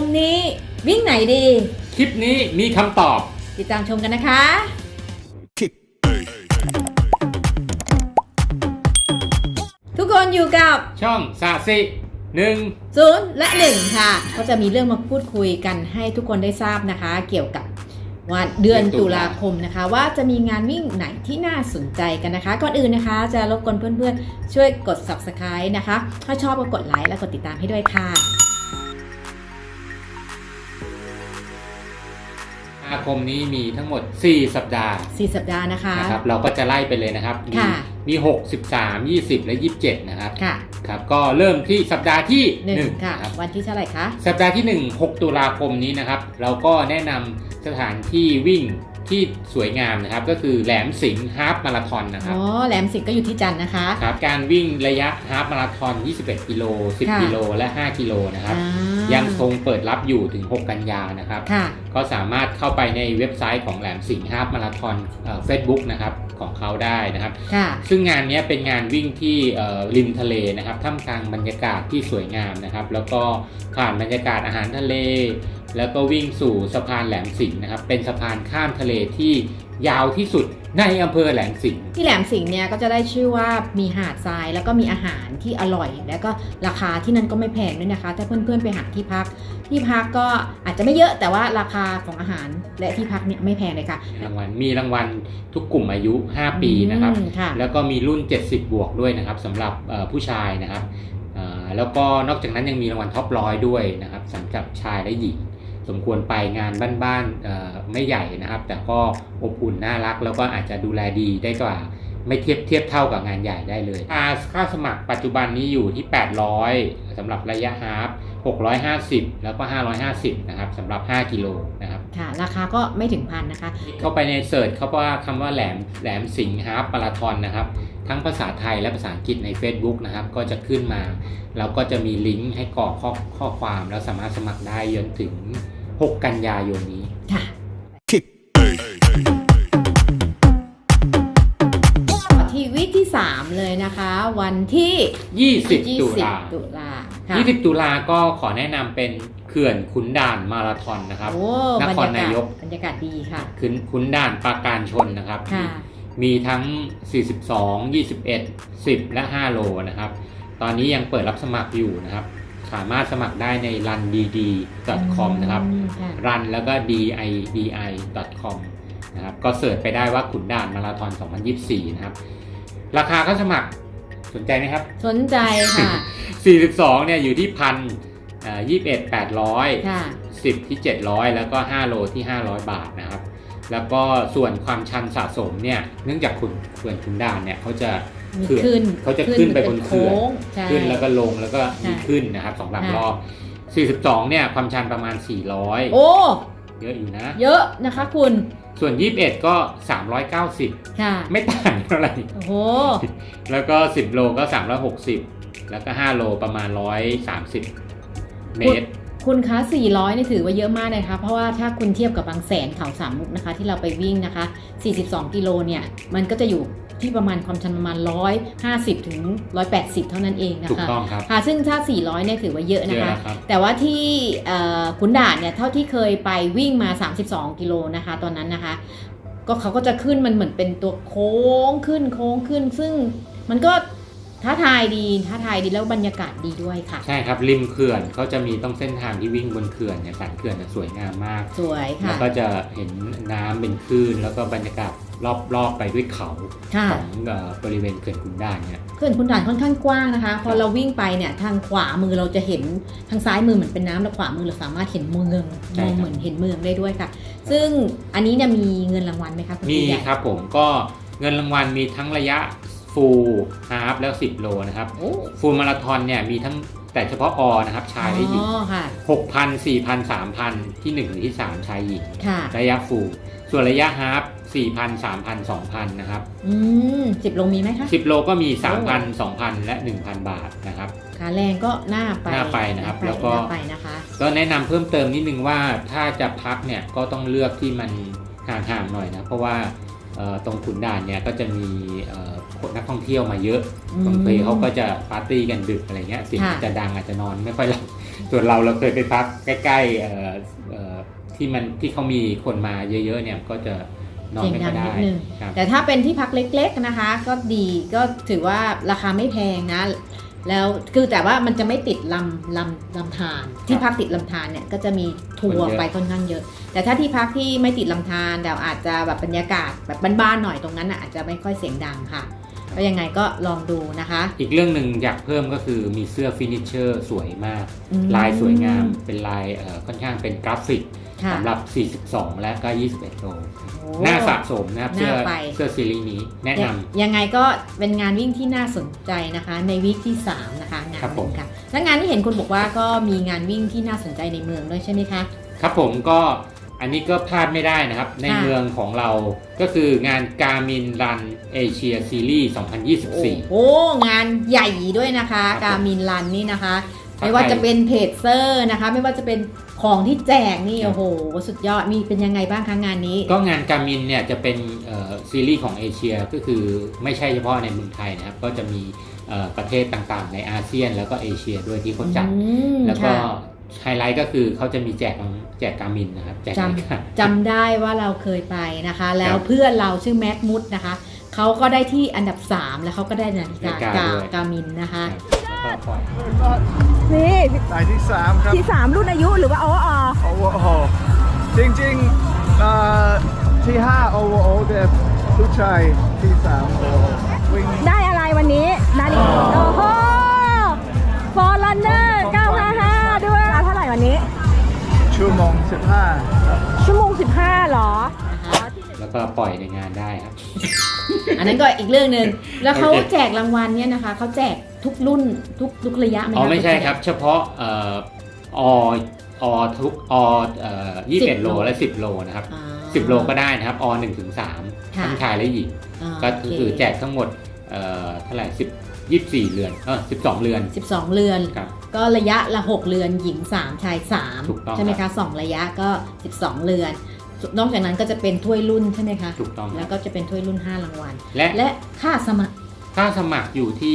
มนี้ วิ่งไหนดี คลิปนี้มีคำตอบ ติดตามชมกันนะคะ ทุกคนอยู่กับ ช่องซาซิหนึ่ง ศูนย์และหนึ่งค่ะ ก็จะมีเรื่องมาพูดคุยกันให้ทุกคนได้ทราบนะคะ เกี่ยวกับวันเดือนตุลาคมนะคะ ว่าจะมีงานวิ่งไหนที่น่าสนใจกันนะคะ ก่อนอื่นนะคะ จะรบกวนเพื่อนๆ ช่วยกด subscribe นะคะ ถ้าชอบก็กดไลค์และกดติดตามให้ด้วยค่ะ คมนี้มีทั้งหมด 4 สัปดาห์4สัปดาห์นะคะ นะครับ เราก็จะไล่ไปเลยนะครับ มีค่ะ มี 6 13 20 และ 27 นะครับ ค่ะครับ ก็เริ่มที่สัปดาห์ที่หนึ่ง1ค่ะนะครับ วันที่เท่าไหร่คะ สัปดาห์ที่ 1 6 ตุลาคมนี้นะครับ เราก็แนะนำสถานที่วิ่ง ที่สวยงามนะครับ ก็คือแหลมสิงห์ฮาล์ฟมาราธอนนะครับอ๋อแหลมสิงห์ก็อยู่ที่จันทร์นะคะครับการวิ่งระยะฮาล์ฟมาราธอน 21 กิโลค่ะ10 กิโล และ 5 กิโลนะครับอ่ายังคงเปิดรับอยู่ถึง 6 กันยานะครับค่ะก็สามารถเข้าไปในเว็บไซต์ของแหลมสิงห์ฮาล์ฟมาราธอนเฟซบุ๊กนะครับของเขาได้นะครับค่ะซึ่งงานเนี้ยเป็นงานวิ่งที่เอ่อริมทะเลนะครับท่ามกลางบรรยากาศที่สวยงามนะครับ แล้วก็ผ่านบรรยากาศอาหารทะเล แล้วก็วิ่งสู่สะพานแหลมสิงห์นะครับ เป็นสะพานข้ามทะเลที่ยาวที่สุดในอำเภอแหลมสิงห์ที่แหลมสิงห์เนี่ยก็จะได้ชื่อว่ามีหาดทรายแล้วก็มีอาหารที่อร่อย แล้วก็ราคาที่นั่นก็ไม่แพงด้วยนะคะ ถ้าเพื่อนๆไปหาที่พัก ที่พักก็อาจจะไม่เยอะแต่ว่าราคาของอาหารและที่พักเนี่ยไม่แพงเลยค่ะรางวัลมีรางวัลทุกกลุ่มอายุ 5 ปีนะครับอืมค่ะแล้วก็มีรุ่น 70 บวกด้วยนะครับสำหรับเอ่อผู้ชายนะครับเอ่อแล้วก็นอกจากนั้นยังมีรางวัลท็อปร้อยด้วยนะครับสำหรับชายและหญิง สมควรไปงานบ้านๆเอ่อไม่ใหญ่นะครับ แต่ก็อบอุ่นน่ารัก แล้วก็อาจจะดูแลดีได้กว่าไม่เทียบเทียบเท่ากับงานใหญ่ได้เลยค่าค่าสมัครปัจจุบันนี้อยู่ที่ 800สำหรับระยะฮาล์ฟ650 แล้วก็ 550 นะครับสำหรับ 5 กิโลนะครับ ค่ะ ราคาก็ไม่ถึงพันนะคะ เข้าไปในเสิร์ชเขาว่าคำว่าแหลมแหลมสิงห์ฮาล์ฟมาราธอนนะครับ ทั้งภาษาไทยและภาษาอังกฤษใน Facebook นะครับ ก็จะขึ้นมา แล้วก็จะมีลิงก์ให้กรอกข้อข้อความ แล้วสามารถสมัครได้จนถึง 6 กันยายนนี้ค่ะที่วิที่ 3 เลยนะคะ วันที่ 20 ตุลาตุลาค่ะ20 ตุลาก็ขอแนะนำเป็นเขื่อนขุนด่านมาราธอนนะครับโอ้นบรครรยากาศนายกบรรยากาศดีค่ะขุนขุนด่านปราการชนนะครับค่ะมีทั้ง 42 21 10 และ 5 โลนะครับ ตอนนี้ยังเปิดรับสมัครอยู่นะครับ สามารถสมัครได้ใน rundd.com นะครับอืมค่ะ run แล้วก็ didi.com นะครับก็เสิร์ชไปได้ว่าขุนด่านมาราธอน 2024 นะครับ ราคาก็สมัครสนใจไหมครับ สนใจค่ะ 42 เนี่ยอยู่ที่พันยี่สิบเอ็ดแปดร้อยค่ะสิบที่700แล้วก็5โลที่500บาทนะครับ แล้วก็ส่วนความชันสะสมเนี่ย เนื่องจากขุนเขื่อนขุนด่านเนี่ยเขาจะ มีเขื่อนขึ้นเขาจะขึ้นไปบนเขื่อนโค้งใช่ขึ้นแล้วก็ลงแล้วก็มีค่ะขึ้นนะครับสองสามค่ะรอบ42เนี่ยความชันประมาณ 400 โอ้ เยอะอยู่นะ เยอะนะคะคุณ ส่วน 21 ก็ 390ค่ะไม่ต่างเท่าไหร่ โอ้โห แล้วก็ 10 โลก็ 360 แล้วก็ 5 โลประมาณ 130 เมตร คุณคะ 400 นี่ถือว่าเยอะมากเลยนะคะ เพราะว่าถ้าคุณเทียบกับบางแสนเขาสามมุกนะคะ ที่เราไปวิ่งนะคะ 42 กิโลเนี่ย มันก็จะอยู่ ที่ประมาณความชันประมาณ 150 ถึง 180 เท่านั้นเองนะถูกคะต้องครับค่ะซึ่งถ้า 400 เนี่ยถือว่าเยอะเยนะอะคะนะครับแต่ว่าที่เอ่อขุนด่านเนี่ยเท่าที่เคยไปวิ่งมา 32 กิโลนะคะ ตอนนั้นนะคะ ก็เขาก็จะขึ้นมันเหมือนเป็นตัวโค้งขึ้นโค้งขึ้น ซึ่งมันก็ท้าทายดีท้าทายดีแล้วบรรยากาศดีด้วยค่ะ ใช่ครับริมเขื่อนเขาจะมีต้องเส้นทางที่วิ่งบนเขื่อนเนี่ยสันเขื่อนเนี่ยสวยงามมาก สวยแล้วค่ะก็จะเห็นน้ำเป็นคลื่นแล้วก็บรรยากาศ รอบๆไปด้วยเขาค่ะของเอ่อบริเวณเขื่อนขุนด่านเนี่ยเขื่อนขุนด่านค่อนข้างกว้างนะคะ พอเราวิ่งไปเนี่ยทางขวามือเราจะเห็นทางซ้ายมือเหมือนเป็นน้ำแล้วขวามือเราสามารถเห็นเมืองใช่มครับองเหมือนเห็นเมืองได้ด้วยค่ะ ซึ่งอันนี้เนี่ยมีเงินรางวัลไหมคะคุณมีผู้ใหญ่ครับผมก็เงินรางวัลมีทั้งระยะฟูลฮาล์ฟแล้ว 10 โลนะครับโอ้ฟูลมาราธอนเนี่ยมีทั้งแต่เฉพาะอนะครับชายและหญิงอ๋อค่ะ6,000 4,000 3,000ที่1หรือที่3ชายหญิงค่ะระยะฟูลส่วนระยะฮาล์ฟ 4,000 3,000 2,000นะครับอืมสิบโลมีไหมคะ10โลก็มี3,000 2,000และ1,000บาทนะครับขาแรงก็น่าไปน่าไปนะครับาไปแล้วก็น่าไปนะคะ ก็แนะนำเพิ่มเติมนิดนึงว่าถ้าจะพักเนี่ยก็ต้องเลือกที่มันห่างๆหน่อยนะเพราะว่าเอ่อตรงขุนด่านเนี่ยก็จะมีเอ่อคนนักท่องเที่ยวมาเยอะอืมบางทีเขาก็จะปาร์ตี้กันดึกอะไรเงี้ยเสียงค่ะอาจจะดังอาจจะนอนไม่ค่อยหลับส่วนเราเราเคยไปพักใกล้ๆเอ่อเอ่อที่มันที่เขามีคนมาเยอะๆเนี่ยก็จะ นอนเสียงไม่ดัค่องยนิได้ดนึงครับ แต่ถ้าเป็นที่พักเล็ก ๆนะคะ ก็ดีก็ถือว่าราคาไม่แพงนะ แล้วคือแต่ว่ามันจะไม่ติดลำลำลำธารที่พักติดลำธารเนี่ยก็จะมีทัวร์ไปค่อนข้างเยอะ แต่ถ้าที่พักที่ไม่ติดลำธารแต่อาจจะแบบบรรยากาศแบบบ้านๆหน่อยตรงนั้นน่ะอาจจะไม่ค่อยเสียงดังค่ะ ก็ยังไงก็ลองดูนะคะอีกเรื่องหนึ่งอยากเพิ่มก็คือมีเสื้อฟินิชเชอร์สวยมาก อืม ลายสวยงามเป็นลายเอ่อค่อนข้างเป็นกราฟิกค่ะ สำหรับ 42 และก็ 21 โลโอ้น่าสะสมนะครับเสื้อน่าไปเสื้อซีรีส์นี้แนะนยังยังไงก็เป็นงานวิ่งที่น่าสนใจนะคะ ในวีคที่ 3 นะคะงานครับหผนึ่มงค่ะและงานที่เห็นคุณบอกว่าก็มีงานวิ่งที่น่าสนใจในเมืองด้วยใช่ไหมคะำครับผมก็อันนี้ก็พลาดไม่ได้นะครับ ในค่ะเมืองของเราก็คืองานการมินรันเอเชียซีรีส์2024 โอ้งานใหญ่ด้วยนะคะครับการมินรันนี่นะคะครับไม่ว่าจะเป็นเพจเซอร์นะคะ ไม่ว่าจะเป็น ของที่แจกนี่ครับโอ้โหสุดยอดมีเป็นยังไงบ้างคะงานนี้ ก็งานการมินเนี่ยจะเป็นเอ่อซีรีส์ของเอเชียก็คือไม่ใช่เฉพาะในเมืองไทยนะครับ ก็จะมีเอ่อประเทศต่างๆ ในอาเซียนแล้วก็เอเชียด้วยที่เขาจัดอืมแล้วก็ค่ะไฮไลท์ก็คือเขาจะมีแจกแจกการมินนะครับแจกจนาฬิกาำจำได้ว่าเราเคยไปนะคะ แล้วครับเพื่อนเราชื่อแมทมุดนะคะเขาก็ได้ที่อันดับ 3 แล้วเขาก็ได้นาฬิกานาฬิกากาด้วยกามินนะคะ แล้วก็ปล่อยนี่สายที่สามครับ ที่3รุ่นอายุหรือว่าโออโอเวอร์โอจริงๆเอ่อที่ห้าโอเวอร์โอแต่ผู้ชายที่สามโอวิ่งได้อะไรวันนี้ นาฬิกาโอ้โหฟอร์ลันเนอร์955 ด้วยเท่าไหร่วันนี้ ชั่วโมงสิบห้าชั่วโมง 15เหรอ แล้วก็ปล่อยในงานได้ครับ อันนั้นก็อีกเรื่องหนึ่งแล้วเขาโอเค แจกรางวัลเนี่ยนะคะเขาแจก ทุกรุ่นทุกทุกระยะไหมคะอ๋อไม่ใช่ครับ เฉพาะเอ่อออทุกอเอ่อ21โลและ10โลนะครับอ่า10โลก็ได้นะครับอ1ถึง3ค่ะทั้งชายและหญิงอ่าก็โอเคคือแจกทั้งหมดเอ่อเท่าไหร่10 24เรือนเออ12เรือน12เรือนครับก็ระยะละ6เรือนหญิง3ชายถูกต้อง3ใช่ไหมครัคะบ2ระยะก็12เรือนนอกจากนั้นก็จะเป็นถ้วยรุ่นใช่ไหมคะ ถูกต้องคแล้รัวบก็จะเป็นถ้วยรุ่น 5 รางวัล และและค่าสมัคร ค่าสมัครอยู่ที่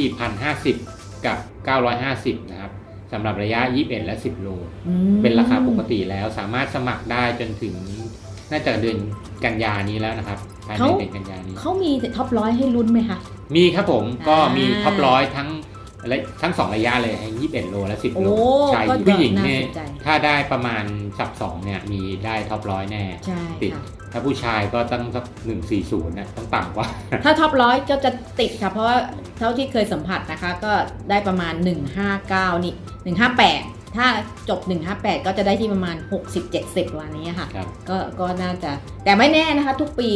1,050กับ950นะครับสำหรับระยะ 21 และ 10 โลอืมเป็นราคาปกติแล้วสามารถสมัครได้จนถึงน่าจะเดือนกันยานี้แล้วนะครับภายในเดือนกันยานี้เขามีท็อปร้อยให้ลุ้นไหมคะ มีครับผมก็อ่ามีมีท็อปร้อยทั้ง และทั้งสองระยะเลยยี่สิบเอ็ดโลและสิบโลโอ้ชายก็ผู้หญิงเนี่ยน่าสนใจถ้าได้ประมาณสับสองเนี่ยมีได้ท็อปร้อยแน่ใช่ติด ค่ะ ถ้าผู้ชายก็ต้องสักหนึ่งสี่ศูนย์นะต้องต่ำกว่า ถ้าท็อปร้อยก็จะติดค่ะ เพราะว่าเท่าที่เคยสัมผัสนะคะ ก็ได้ประมาณ 159 นี่ 158 ถ้าจบ 158 ก็จะได้ที่ประมาณ 60-70 วันนี้ค่ะ ครับ ก็ก็น่าจะแต่ไม่แน่นะคะ ทุกปี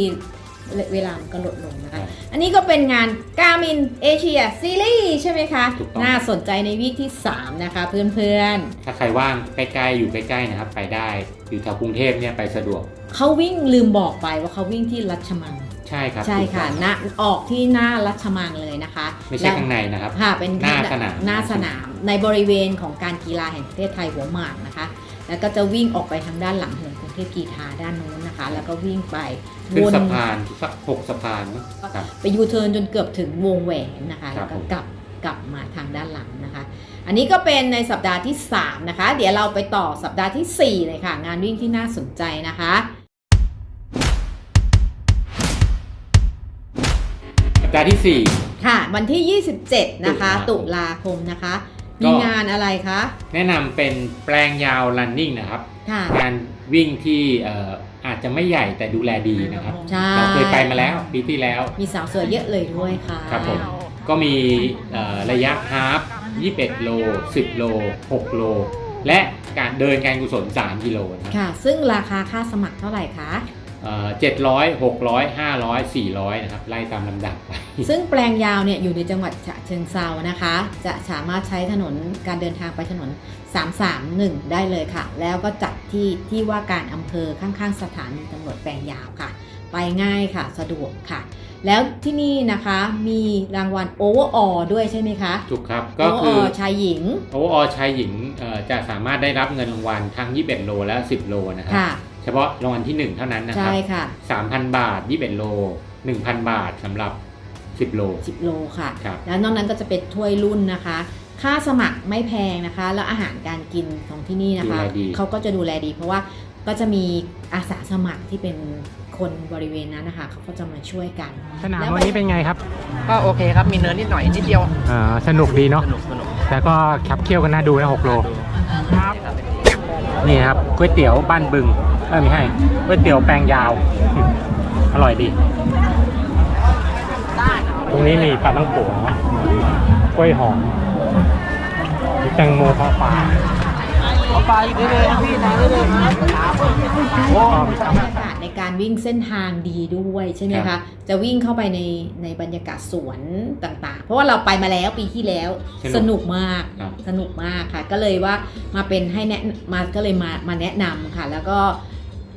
เวเวลามันก็ลดลงนะครัคะบอันนี้ก็เป็นงานการมินเอเชียซีรีส์ใช่ไหมคะ ถูกต้อง น่าสนใจในวีคที่ 3 นะคะเพื่อนถ้าใครว่างใกล้ๆอยู่ใกล้ๆนะครับไปได้ อยู่แถวกรุงเทพเนี่ยไปสะดวก ๆ เขาวิ่งลืมบอกไปว่าเขาวิ่งที่รัชมัง ใช่ครับใช่ถูกค่ะต้องณออกที่หน้ารัชมังเลยนะคะไม่ใช่ข้างในนะครับ ค่ะเป็นหน้าสนาม หน้าสนามในบริเวณของการกีฬาแห่งประเทศไทยหัวหมากนะคะ แล้วก็จะวิ่งออกไปทางด้านหลังถนนกรุงเทพกีฬาด้านโน้นนะคะ แล้วก็วิ่งไป ขึ้นวนสะพานสักหกสะพานมั้งครับ ไปยูเทิร์นจนเกือบถึงวงแหวนนะคะครัแล้บวก็ผมกลับกลับมาทางด้านหลังนะคะ อันนี้ก็เป็นในสัปดาห์ที่ 3 นะคะ เดี๋ยวเราไปต่อสัปดาห์ทีสี่4 เลยค่ะ งานวิ่งที่น่าสนใจนะคะสัปดาห์ที่สี่ค่ะ วันที่ 27 นะคะ ตุตุลาลาคคมมนะคะก็มีงานอะไรคะ แนะนำเป็นแปลงยาว running นะครับค่ะการวิ่งที่เอ่ออาจจะไม่ใหญ่แต่ดูแลดีนะครับ ใช่เราเคยไปมาแล้วปีที่แล้ว มีสาวสวยเยอะเลยด้วยค่ะ ครับผม ก็มีเอ่อระยะฮาฟ21 โล 10 โล 6 โล และการเดินการกุศล 3 กิโลนะครับ ค่ะ ซึ่งราคาค่าสมัครเท่าไหร่คะ เอ่อ700 600 500 400นะครับไล่ตามลำดับไป ซึ่งแปลงยาวเนี่ยอยู่ในจังหวัดฉะเชิงเซานะคะ จะสามารถใช้ถนนการเดินทางไปถนน 331 ได้เลยค่ะ แล้วก็จัดที่ที่ว่าการอำเภอข้างๆ สถานีตำรวจแปลงยาวค่ะ ไปง่ายค่ะสะดวกค่ะ แล้วที่นี่นะคะมีรางวัลโอเวอร์ออด้วยใช่ไหมคะถูกครับก็คือ Overall ชายหญิงโอเวอร์ชายหญิงเอ่อจะสามารถได้รับเงินรางวัลทั้ง 21 โลและ 10 โลนะครับค่ะ เฉพาะรางวัลที่ 1 เท่านั้นนะคใช่รับค่ะ 3,000 บาท21โล 1,000 บาทสำหรับ 10 โล 10 โลค่ะ ครับแล้วนอกนั้นก็จะเป็นถ้วยรุ่นนะคะ ค่าสมัครไม่แพงนะคะ แล้วอาหารการกินของที่นี่นะคะ ดูแลดี เขาก็จะดูแลดี เพราะว่าก็จะมีอาสาสมัครที่เป็นคนบริเวณนั้นนะคะเขาก็จะมาช่วยกัน สนามวันนี้เป็นไงครับก็โอเคครับมีเนินนิดหน่อยนิดเดียวอ่าสนุกดีเนาะสนุกสนุกแต่ก็ขับเคี่ยวกันน่าดูนะ6โล ครับ นี่ครับก๋วยเตี๋ยวบ้านบึงเออ ไม่ให้ก๋วยเตี๋ยวแปลงยาว อร่อยดี ตรงนี้มีปลาตั้งโกกล้วยหอมมีแตงโมข้าวปลาไปได้เลยนะพี่นะได้เลยนะโอ้บรรยากาศในการวิ่งเส้นทางดีด้วยใช่ไหมครัคะบจะวิ่งเข้าไปในในบรรยากาศสวนต่างๆ เพราะว่าเราไปมาแล้วปีที่แล้วสสนุนุกกมากครับสนุกมากค่ะ ก็เลยว่ามาเป็นให้แนะมาก็เลยมามาแนะนำค่ะ แล้วก็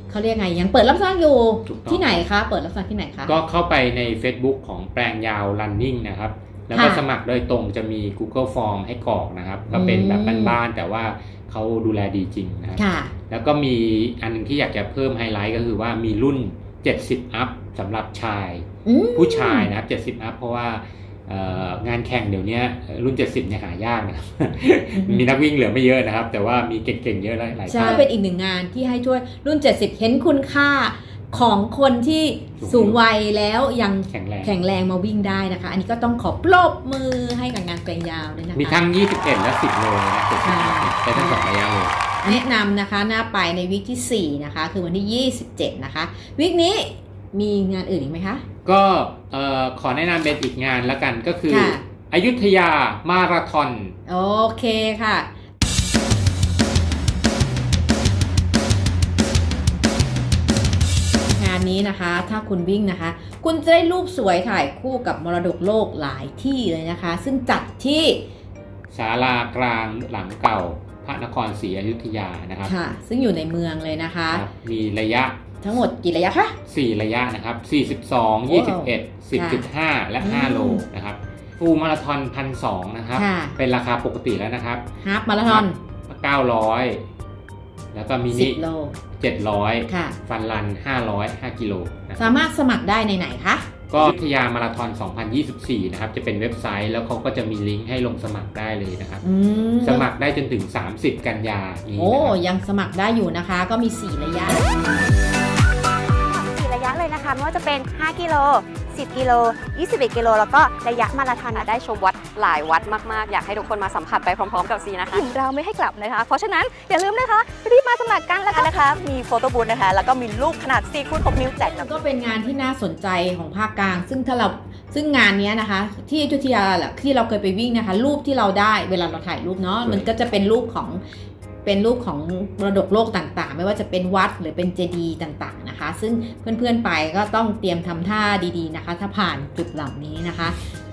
เขาเรียกไงยังเปิดรับสมัครอยู่ถูกต้อง ที่ไหนคะเปิดรับสมัครที่ไหนคะ ก็เข้าไปใน Facebook ของแปลงยาว running นะครับ แล้วก็ค่ะสมัครโดยตรงจะมี Google Form ให้กรอกนะครับ ก็เป็นแบบอืมบ้านๆแต่ว่าเขาดูแลดีจริงนะครับ ค่ะ แล้วก็มีอันหนึงที่อยากจะเพิ่มไฮไลท์ก็คือว่ามีรุ่น 70 อัพสำหรับชาย อืม ผู้ชายนะครับ 70 อัพ เพราะว่าเอ่อ งานแข่งเดี๋ยวนี้รุ่น 70เนี่ยหายากนะครับมีนักวิ่งเหลือไม่เยอะนะครับ แต่ว่ามีเก่งๆเยอะหลายหลายใช่ท่านเป็นอีกหนึ่งงานที่ให้ช่วยรุ่น 70 เห็นคุณค่าของคนที่สูสูงงวัยแล้วยังแข็งแรงแข็งแรงมาวิ่งได้นะคะ อันนี้ก็ต้องขอปรบมือให้กับงานแปลงยาวด้วยนะคะมีทั้ง 21 และ 10 โลนะใช่70ได้ทั้งสองระยะเลยแนะนำนะคะหน้าไปในวิกที่ 4 นะคะ คือวันที่ 27 นะคะวิกนี้ มีงานอื่นอีกไหมคะ ก็เอ่อขอแนะนำเป็นอีกงานละกันก็คือค่ะอยุธยามาราธอน โอเคค่ะงานนี้นะคะถ้าคุณวิ่งนะคะ คุณจะได้รูปสวยถ่ายคู่กับมรดกโลกหลายที่เลยนะคะ ซึ่งจัดที่ศาลากลางหลังเก่า พระนครศรีอยุธยานะครับค่ะซึ่งอยู่ในเมืองเลยนะคะครับมีระยะ ทั้งหมดกี่ระยะคะ4ระยะนะครับ42 21 10.5 และ 5 โลนะครับฟูลมาราธอนพันสองนะครับ ค่ะ เป็นราคาปกติแล้วนะครับฮาฟมาราธอน900 แล้วก็มินิ10โล700 ค่ะ ฟันรัน 500 5 กิโลนะครับ สามารถสมัครได้ในไหนคะ ก็อยุธยามาราธอน 2024 นะครับ จะเป็นเว็บไซต์แล้วเขาก็จะมีลิงก์ให้ลงสมัครได้เลยนะครับ อืมสมัครได้จนถึง 30 กันยานี้โอ้นะครับ ยังสมัครได้อยู่นะคะ ก็มี 4 ระยะสี่ระยะ เลยนะคะ ไม่ว่าจะเป็น 5 กิโล 10 กิโล 21 กิโล แล้วก็ระยะมาราธอนได้ชมวัดหลายวัดมาก ๆ อยากให้ทุกคนมาสัมผัสไปพร้อม ๆ กับซีนะคะถึงเราไม่ให้กลับนะคะ เพราะฉะนั้นอย่าลืมนะคะรีบมาสมัครกันแล้วก็นะคะ มีโฟโต้บูธนะคะ แล้วก็มีรูปขนาด4คูณ6นิ้วแจกแล้วก็เป็นงานที่น่าสนใจของภาคกลาง ซึ่งถ้าเราซึ่งงานเนี้ยนะคะ ที่อยุธยาแหละที่เราเคยไปวิ่งนะคะ รูปที่เราได้เวลาเราถ่ายรูปเนาะสวยมันก็จะเป็นรูปของ เป็นรูปของมรดกโลกต่างๆ ไม่ว่าจะเป็นวัดหรือเป็นเจดีย์ต่างๆนะคะ ซึ่งเพื่อนๆไปก็ต้องเตรียมทำท่าดีๆนะคะ ถ้าผ่านจุดเหล่านี้นะคะ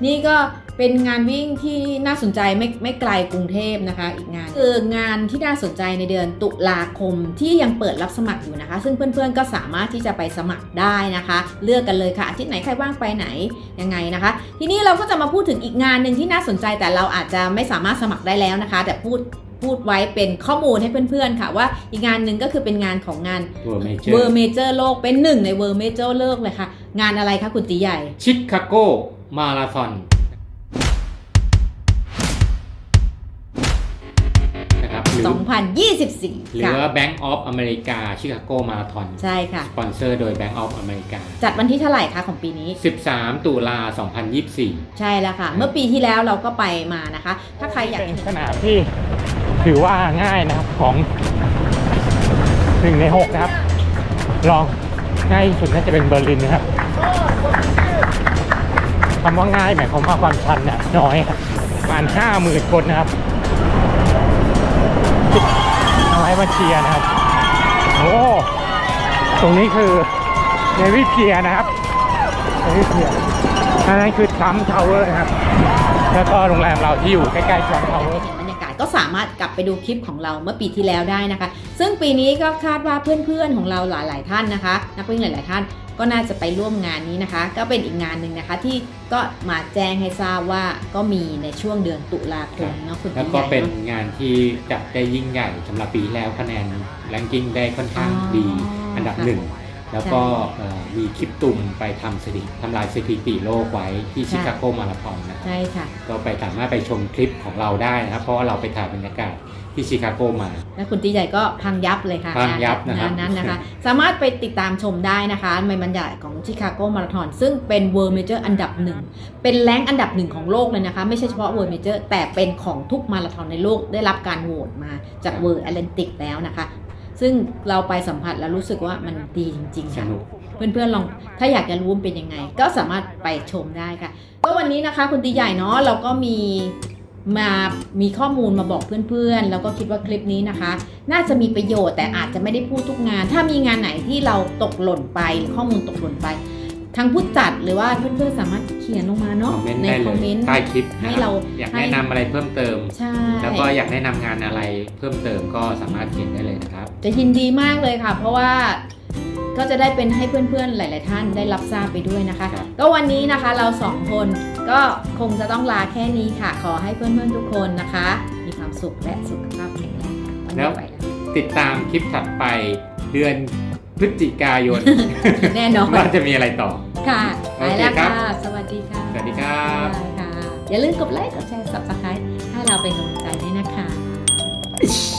นี่ก็เป็นงานวิ่งที่น่าสนใจไม่ไม่ไกลกรุงเทพนะคะ อีกงานคืองานที่น่าสนใจในเดือนตุลาคมที่ยังเปิดรับสมัครอยู่นะคะ ซึ่งเพื่อนๆก็สามารถที่จะไปสมัครได้นะคะ เลือกกันเลยค่ะอาทิตย์ไหนใครว่างไปไหนยังไงนะคะ ทีนี้เราก็จะมาพูดถึงอีกงานหนึ่งที่น่าสนใจแต่เราอาจจะไม่สามารถสมัครได้แล้วนะคะ แต่พูด พูดไว้เป็นข้อมูลให้เพื่อนๆค่ะว่าอีกงานหนึ่งก็คือเป็นงานของงานเวอร์เมเจอเวอร์ร์เมเจอร์โลกเป็นหนึ่งในเวอร์เมเจอร์โลกเลยค่ะ งานอะไรคะคุณตีใหญ่ ชิคาโกมาราธอนนะครับหรือ2024 หรือค่ะว่า Bank of America ชิคาโกมาราธอนใช่ค่ะ สปอนเซอร์โดย Bank of America จัดวันที่เท่าไหร่คะของปีนี้ 13 ตุลา 2024 ใช่แล้วค่ะ เมื่อปีที่แล้วเราก็ไปมานะคะ ถ้าใครอยากเป็นสนามที่ ถือว่าง่ายนะครับของหนึ่งในหกนะครับ ลองง่ายสุดน่าจะเป็นเบอร์ลินนะครับคำว่าง่ายหมายความว่าความชันเนี่ยน้อยครับประมาณห้าหมื่นคนนะครับเอาไว้มาเชียร์นะครับ โอ้ตรงนี้คือเนวิเกียนะครับเนวิเกียอันนั้นคือทรัมป์ทาวเวอร์นะครับ แล้วก็โรงแรมเราที่อยู่ใกล้ๆทรัมป์ทาวเวอร์ กาศก็สามารถกลับไปดูคลิปของเราเมื่อปีที่แล้วได้นะคะ ซึ่งปีนี้ก็คาดว่าเพื่อนๆของเราหลายๆท่านนะคะ นักวิ่งหลาย ๆ ท่านก็น่าจะไปร่วมงานนี้นะคะ ก็เป็นอีกงานหนึ่งนะคะ ที่ก็มาแจ้งให้ทราบว่าก็มีในช่วงเดือนตุลาคมเนาะคุณแล้วตีก็ใหญ่เป็นเนาะงานที่จัดได้ยิ่งใหญ่สำหรับปีที่แล้วคะแนนแรงกิ้งได้ค่อนข้างดีอ๋ออัอันดับค่ะหนึ่ง แล้วก็เอ่อมีคลิปตุ่มไปทำสถิติทำลายสถิติโลกไว้ที่ชิคาโกมาราธอนนะครับใช่ค่ะก็ไปสามารถไปชมคลิปของเราได้นะครับ เพราะว่าเราไปถ่ายบรรยากาศที่ชิคาโกมา และคุณตีใหญ่ก็พังยับเลยค่ะพังยับนะครับงานนั้นนะคะ สามารถไปติดตามชมได้นะคะในบรรยากาศของชิคาโกมาราธอนซึ่งเป็น World Major อันดับหนึ่ง เป็นแรงค์อันดับหนึ่งของโลกเลยนะคะ ไม่ใช่เฉพาะ World Major แต่เป็นของทุกมาราธอนในโลกได้รับการโหวตมาจาก World Atlantic แล้วนะคะ ซึ่งเราไปสัมผัสแล้วรู้สึกว่ามันดีจริงๆสค่ะนุกเพื่อนๆลองถ้าอยากจะรู้ว่าเป็นยังไง ก็สามารถไปชมได้ค่ะก็วันนี้นะคะคุณตีใหญ่เนาะเราก็มีมามีข้อมูลมาบอกเพื่อนๆ แล้วก็คิดว่าคลิปนี้นะคะ น่าจะมีประโยชน์แต่อาจจะไม่ได้พูดทุกงาน ถ้ามีงานไหนที่เราตกหล่นไปหรือข้อมูลตกหล่นไป ทางผู้จัดหรือว่าเพื่อนๆสามารถเขียนลงมาคเนาะอมเมนต์ในได้คเลอมเมยนต์ใต้คลิปให้นะครับเราอยากให้แนะนำอะไรเพิ่มเติมใช่แล้วก็อยากแนะนำงานอะไรเพิ่มเติมก็สามารถเขียนได้เลยนะครับ จะยินดีมากเลยค่ะ เพราะว่าก็จะได้เป็นให้เพื่อนๆหลาย ๆ ท่านได้รับทราบไปด้วยนะคะครับก็วันนี้นะคะเราสองคนก็คงจะต้องลาแค่นี้ค่ะ ขอให้เพื่อนๆทุกคนนะคะ มีความสุขและสุขภาพแข็งแรงค่ะวันนี้ไปแล้วติดตามคลิปถัดไปเดือนพฤศจิกายน แน่นอนว่าจะมีอะไรต่อ ค่ะไปแล้วโอเคครัค่ะบสวัสดีค่ะ สวัสดีครับบ๊ายบายค่ะ อย่าลืมกดไลค์ กดแชร์ subscribe ให้เราเป็นกำลังใจด้วยนะคะ kick